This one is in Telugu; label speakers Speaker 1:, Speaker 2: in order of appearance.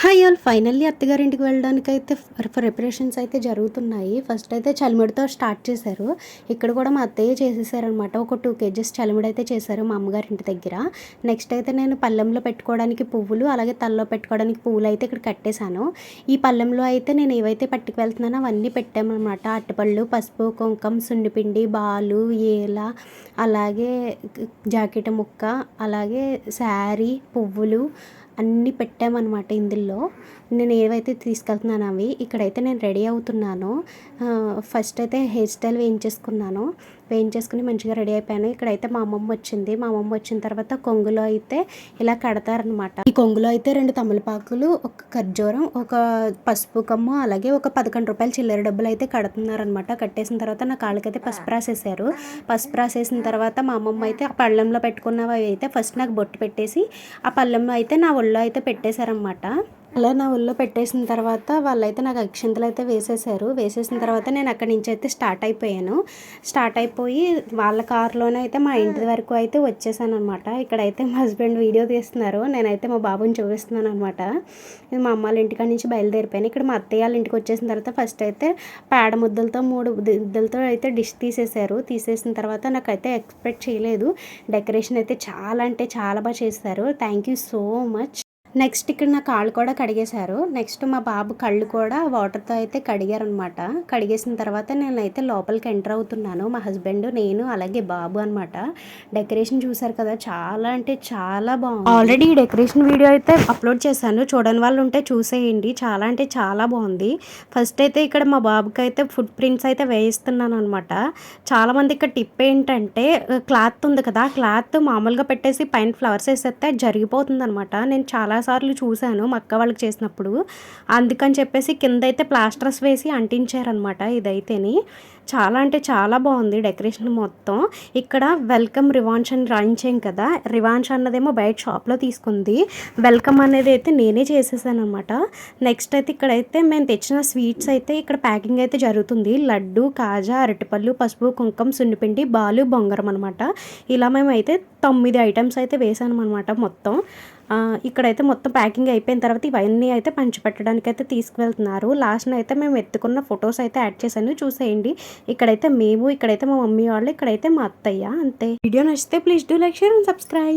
Speaker 1: Hi all. ఫైనల్లీ అత్తగారింటికి వెళ్ళడానికి అయితే ప్రిపరేషన్స్ అయితే జరుగుతున్నాయి. ఫస్ట్ అయితే చలిమిడితో స్టార్ట్ చేశారు. ఇక్కడ కూడా మా అత్తయ్య చేసేసారనమాట ఒక టూ కేజెస్ చలిమిడి అయితే చేశారు మా అమ్మగారి ఇంటి దగ్గర. నెక్స్ట్ అయితే నేను పళ్ళెంలో పెట్టుకోవడానికి పువ్వులు అలాగే తలలో పెట్టుకోవడానికి పువ్వులు అయితే ఇక్కడ కట్టేశాను. ఈ పళ్ళెంలో అయితే నేను ఏవైతే పట్టుకు వెళ్తున్నానో అవన్నీ పెట్టామన్నమాట. అట్టపళ్ళు పసుపు కుంకం సుండిపిండి బాలు ఏల అలాగే జాకెట్ ముక్క అలాగే శారీ పువ్వులు అన్నీ పెట్టామన్నమాట ఇందులో. నేను ఏవైతే తీసుకెళ్తున్నాను అవి ఇక్కడైతే నేను రెడీ అవుతున్నాను. ఫస్ట్ అయితే హెయిర్ స్టైల్ వేయించేసుకున్నాను. వేయించేసుకుని మంచిగా రెడీ అయిపోయాను. ఇక్కడైతే మా అమ్మమ్మ వచ్చింది. మా అమ్మమ్మ వచ్చిన తర్వాత కొంగులో అయితే ఇలా కడతారనమాట ఈ కొంగులో అయితే రెండు తమలపాకులు ఒక ఖర్జూరం ఒక పసుపు కమ్ము అలాగే ఒక పదకొండు రూపాయలు చిల్లర డబ్బులు అయితే కడుతున్నారనమాట కట్టేసిన తర్వాత నా కాళ్ళకైతే పసుపు రాసేసారు పసుపు రాసేసిన తర్వాత మా అమ్మమ్మ అయితే ఆ పళ్ళెంలో పెట్టుకున్నవి అయితే ఫస్ట్ నాకు బొట్టు పెట్టేసి ఆ పళ్ళెంలో అయితే నా ఒళ్ళో అయితే పెట్టేశారనమాట అలా నా ఒళ్ళో పెట్టేసిన తర్వాత వాళ్ళైతే నాకు అక్షంతలు అయితే వేసేసారు. వేసేసిన తర్వాత నేను అక్కడి నుంచి అయితే స్టార్ట్ అయిపోయాను. స్టార్ట్ అయిపోయి వాళ్ళ కారులోనే అయితే మా ఇంటి వరకు అయితే వచ్చేసాను అనమాట ఇక్కడైతే మా హస్బెండ్ వీడియో తీస్తున్నారు. నేనైతే మా బాబుని చూపిస్తున్నాను అనమాట ఇది మా అమ్మ వాళ్ళ ఇంటికాడ నుంచి బయలుదేరిపోయాను. ఇక్కడ మా అత్తయ్య వాళ్ళ ఇంటికి వచ్చేసిన తర్వాత ఫస్ట్ అయితే పేడ ముద్దలతో మూడు ముద్దలతో అయితే డిష్ తీసేశారు తీసేసిన తర్వాత నాకైతే ఎక్స్పెక్ట్ చేయలేదు. డెకరేషన్ అయితే చాలా అంటే చాలా బాగా చేశారు. Thank you so much. Next ఇక్కడ నా కాళ్ళు కూడా కడిగేశారు. నెక్స్ట్ మా బాబు కళ్ళు కూడా వాటర్తో అయితే కడిగారనమాట కడిగేసిన తర్వాత నేనైతే లోపలికి ఎంటర్ అవుతున్నాను. మా హస్బెండ్ నేను అలాగే బాబు అనమాట డెకరేషన్ చూసారు కదా చాలా అంటే చాలా బాగుంది. ఆల్రెడీ డెకరేషన్ వీడియో అయితే అప్లోడ్ చేశాను. చూడని వాళ్ళు ఉంటే చూసేయండి. చాలా అంటే చాలా బాగుంది. ఫస్ట్ అయితే ఇక్కడ మా బాబుకి అయితే ఫుడ్ ప్రింట్స్ అయితే వేయిస్తున్నాను అనమాట చాలామంది ఇక్కడ టిప్ ఏంటంటే క్లాత్ ఉంది కదా క్లాత్ మామూలుగా పెట్టేసి పైన ఫ్లవర్స్ వేసేస్తే జరిగిపోతుంది అనమాట నేను చాలా చాలాసార్లు చూశాను మా అక్క వాళ్ళకి చేసినప్పుడు. అందుకని చెప్పేసి కింద అయితే ప్లాస్టర్స్ వేసి అంటించారనమాట ఇదైతేని. చాలా అంటే చాలా బాగుంది డెకరేషన్ మొత్తం. ఇక్కడ వెల్కమ్ రివాన్స్ అని రాయించాం కదా. రివాన్స్ అన్నదేమో బయట షాప్లో తీసుకుంది. వెల్కమ్ అనేది అయితే నేనే చేసేసాను అనమాట నెక్స్ట్ అయితే ఇక్కడైతే మేము తెచ్చిన స్వీట్స్ అయితే ఇక్కడ ప్యాకింగ్ అయితే జరుగుతుంది. లడ్డు కాజా అరటిపళ్ళు పసుపు కుంకం సున్నిపిండి బాలు బొంగరం అనమాట ఇలా మేము అయితే తొమ్మిది ఐటమ్స్ అయితే వేసాను అనమాట మొత్తం. ఇక్కడైతే మొత్తం ప్యాకింగ్ అయిపోయిన తర్వాత ఇవన్నీ అయితే పంచిపెట్టడానికి అయితే తీసుకువెళ్తున్నారు. లాస్ట్ అయితే మేము ఎత్తుకున్న ఫొటోస్ అయితే యాడ్ చేశాను. చూసేయండి. ఇక్కడైతే మేము ఇక్కడైతే మా మమ్మీ వాళ్ళు ఇక్కడైతే మా అత్తయ్య అంతే. వీడియో నచ్చితే please do like share and subscribe.